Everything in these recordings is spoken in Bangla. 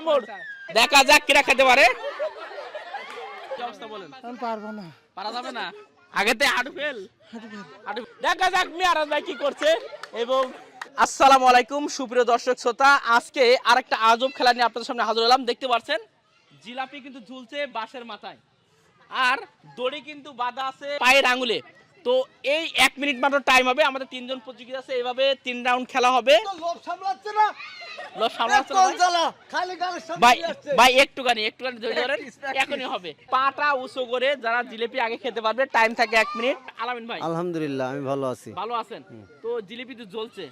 কামড় দেখা যাক কিরা খেতে পারে। কি অবস্থা বলেন? আমি পারব না। পারা যাবে না? আগেতে হাঁটু ফেল। দেখা যাক মিয়ারাজ ভাই কি করছে এবং আসসালামু আলাইকুম সুপ্রিয় দর্শক শ্রোতা। আজকে আরেকটা আজব খেলা নিয়ে আপনাদের সামনে হাজির হলাম। দেখতে পাচ্ছেন জিলাপি কিন্তু ঝুলছে বাঁশের মাথায়। আর দড়ি কিন্তু বাঁধা আছে পায়ের আঙুলে। তো এই এক মিনিট মাত্র টাইম হবে। আমাদের তিনজন প্রতিযোগী আছে। এইভাবে তিন রাউন্ড খেলা হবে। লোভ সামলাচ্ছে না। ভাই? জ্বালা খালি গালের ভাই ভাই একটুখানি একটুখানি ধরে ধরেন এখনই হবে। পাটা উঁচু করে যারা জিলিপি আগে খেতে পারবে টাইম থাকে এক মিনিট। আলামিন ভাই। আলহামদুলিল্লাহ আমি ভালো আছি। ভালো আছেন? তো জিলিপি তো জ্বলছে।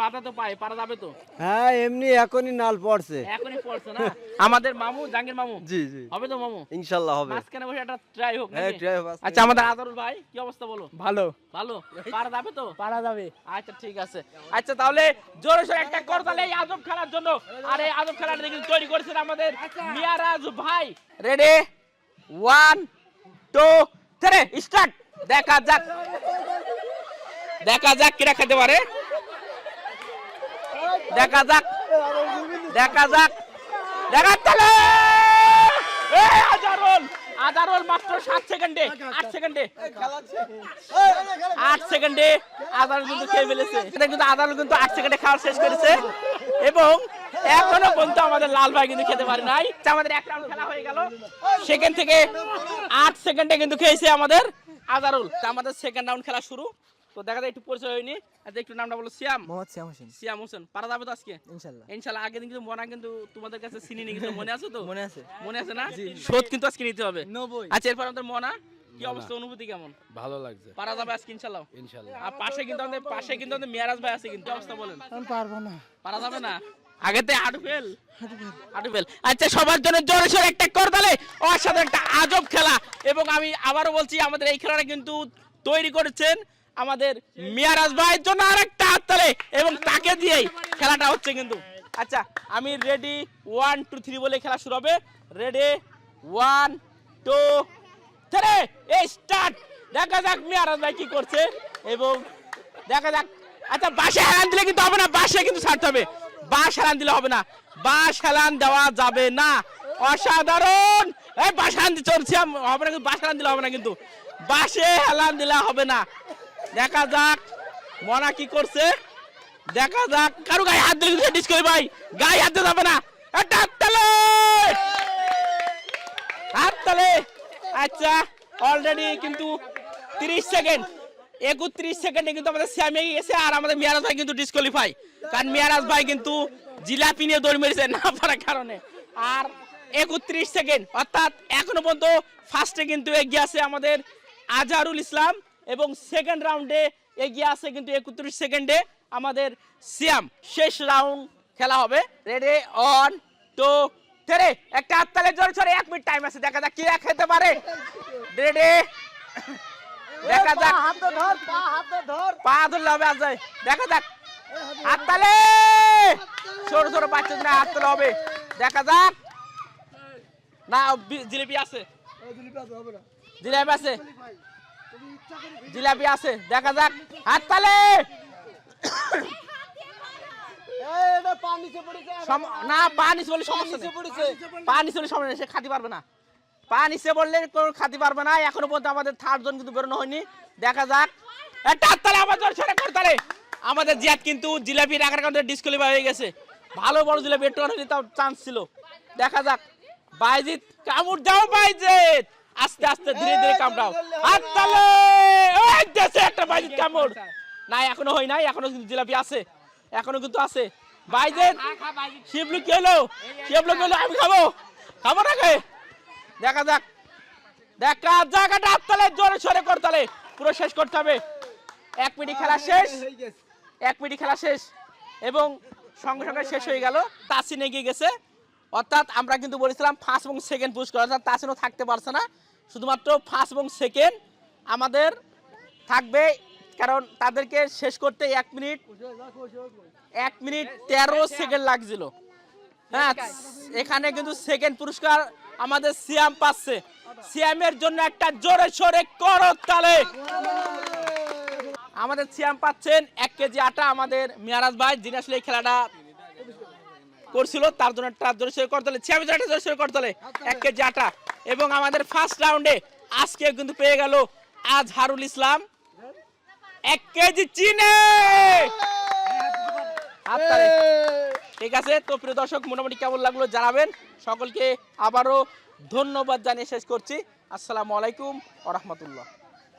বাধা তো পায় পারা যাবে তো? হ্যাঁ এমনি এখনই নাল পড়ছে। এখনই পড়ছে না? আমাদের মামু জাঙ্গির মামু? জি জি। হবে তো মামু? ইনশাল্লাহ হবে। মাঝখানে বসে একটা ট্রাই হোক হ্যাঁ হোক, আচ্ছা আমাদের আদারুল ভাই কি অবস্থা বলো? ভালো। ভালো? পারা যাবে তো? পারা যাবে। আচ্ছা ঠিক আছে। আচ্ছা তাহলে জোরে সোরে একটা কর তাহলে এই আজব খেলার জন্য। আর এই আজব খেলাটা কিন্তু তৈরি করেছেন আমাদের মিয়ারাজ ভাই। Ready one two three start দেখা যাক। দেখা যাক কিরা খেতে পারে। দেখা যাক দেখা যাক, দেখা তাহলে। আজারুল আজারুল আট সেকেন্ডে। শেষ করেছে। এবং এখনও পর্যন্ত আমাদের লাল ভাই কিন্তু খেতে পারে নাই। আমাদের এক রাউন্ড খেলা হয়ে গেল। সেকেন্ড থেকে আট সেকেন্ডে কিন্তু খেয়েছে আমাদের আদারুল আমাদের সেকেন্ড রাউন্ড খেলা শুরু। তো দেখা যায় একটু পরিচয় হয়নি। আচ্ছা একটু নামটা বলো সিয়াম? মোহাম্মদ শ্যাম হোসেন। সিয়াম হোসেন। পারা যাবে তো আজকে? ইনশাল্লাহ। ইনশাল্লাহ আগে দিন কিন্তু মনা কিন্তু তোমাদের কাছে চিনি নিয়ে গেছে মনে আছে তো? মনে আছে। মনে আছে না? শোধ কিন্তু আজকে নিতে হবে। আচ্ছা এরপর আমাদের মনা কি অবস্থা অনুভূতি কেমন? ভালো লাগছে। পারা যাবে আজকে ইনশাল্লাহ? ইনশাল্লাহ। আর পাশে কিন্তু আমাদের পাশে কিন্তু আমাদের মিয়ারাজ ভাই আছে কিন্তু অবস্থা বলেন? আমি পারব না। পারা যাবে না? আগেতে হাঁটু ফেল। হাঁটু ফেল। আচ্ছা সবার জন্য জোরে সোরে একটা করতালে অসাধারণ একটা আজব খেলা। এবং আমি আবারও বলছি আমাদের এই খেলাটা কিন্তু তৈরি করেছেন আমাদের মিয়ারাজ ভাইয়ের জন্য আরেকটা হাততালে এবং তাকে দিয়েই খেলাটা হচ্ছে কিন্তু। আচ্ছা আমি রেডি ওয়ান টু থ্রি বলে খেলা শুরু হবে। রেডি ওয়ান টু থ্রি এই স্টার্ট দেখা যাক মিয়ারাজ ভাই কি করছে এবং দেখা যাক। আচ্ছা বাসে হেলান দিলে কিন্তু হবে না বাসে কিন্তু ছাড়তে হবে। বাস হেলান দিলে হবে না। বাস হেলান দেওয়া যাবে না। অসাধারণ! এই বাস হেলান চলছে হবে না কিন্তু বাস হেলান দিলে হবে না কিন্তু। বাসে হেলান দিলে হবে না। দেখা যাক মনা কি করছে? দেখা যাক, কারও গায়ে হাত দিলে কিন্তু ডিসকোয়ালি ভাই, গায়ে হাত যাবে না। একটা হাত তালে! হাত তালে! আচ্ছা অলরেডি কিন্তু 30 সেকেন্ড একত্রিশ সেকেন্ডে কিন্তু আমাদের স্যামে গেছে, আর আমাদের মিয়ারাজ ভাই কিন্তু ডিসকোয়ালিফাই কারণ মিয়ারাজ ভাই কিন্তু জিলাপি নিয়ে দৌড় মেরেছে, না পারার কারণে। আর একত্রিশ সেকেন্ড অর্থাৎ এখনও পর্যন্ত ফার্স্টে কিন্তু এগিয়ে আছে আমাদের আজহারুল ইসলাম। এবং সেকেন্ড রাউন্ডে এগিয়ে আছে কিন্তু একত্রিশ সেকেন্ডে আমাদের সিয়াম। শেষ রাউন্ড খেলা হবে। রেডি অন টু থ্রি একটা হাততালে জোরে জোরে এক মিনিট টাইম আছে। দেখা যাক কি খেতে পারে। রেডি দেখা যাক। পা ধরলে হবে আজ। দেখা যাক। হাত তালে! ছোট ছোট বাচ্চাদের না হাত হবে। দেখা যাক। না বি- জিলিপি আছে। জিলাপি আছে। জিলাপি আছে দেখা যাক। হাত তালে! না পা নিচে বলে সমস্যা নেই। পা নিচে বলে সমস্যা সে খাতে পারবে না। পা নিচে বললে খাতে পারবে না এখনও পর্যন্ত আমাদের থার্ড জন কিন্তু বেরোনো হয়নি। দেখা যাক। আমাদের জিয়াদ কিন্তু জিলাপি রাখার কারণে ডিসকোয়ালিফাই হয়ে গেছে। ভালো বড় জিলাপি একটু তাও চান্স ছিল। দেখা যাক। বাইজিৎ কামড় দাও বাইজিৎ! আস্তে আস্তে ধীরে ধীরে কামড়াও। হাততালে! ওই দেশে একটা বাইজিৎ কামড়। না এখনও হয় নাই এখনও কিন্তু জিলাপি আছে। এখনও কিন্তু আছে। বাইজিৎ শিবলু কি হলো? শিবলু কি হলো আমি খাব। খাব না কে? দেখা যাক। দেখা যাক একটা হাততালে জোরে সরে করতালে পুরো শেষ করতে হবে। এক মিনিট খেলা শেষ। এক মিনিট খেলা শেষ। এবং সঙ্গে সঙ্গে শেষ হয়ে গেল। তাসিন এগিয়ে গেছে। অর্থাৎ আমরা কিন্তু বলেছিলাম ফার্স্ট এবং সেকেন্ড পুরস্কার। অর্থাৎ তাসিনও থাকতে পারছে না। শুধুমাত্র ফার্স্ট এবং সেকেন্ড আমাদের থাকবে, কারণ তাদেরকে শেষ করতে এক মিনিট এক মিনিট তেরো সেকেন্ড লাগছিল। হ্যাঁ এখানে কিন্তু সেকেন্ড পুরস্কার আমাদের সিয়াম পাচ্ছে। সিয়ামের জন্য একটা জোরে সোরে করো তালে। আমাদের সিয়াম পাচ্ছেন এক কেজি আটা আমাদের মিয়ারাজ ভাই, যিনি আসলে এই খেলাটা করছিল, তার জন্য একটা জোরে সরে করতলে ছিয়াবি একটা জোরে সরে করতলে এক কেজি আটা। এবং আমাদের ফার্স্ট রাউন্ডে আজকে কিন্তু পেয়ে গেল আজহারুল ইসলাম। এক কেজি চিনে! ঠিক আছে, তো প্রিয় দর্শক, মোটামুটি কেমন লাগল জানাবেন? সকলকে আবারও ধন্যবাদ জানিয়ে শেষ করছি। আসসালামু আলাইকুম ওরহমতুল্লাহ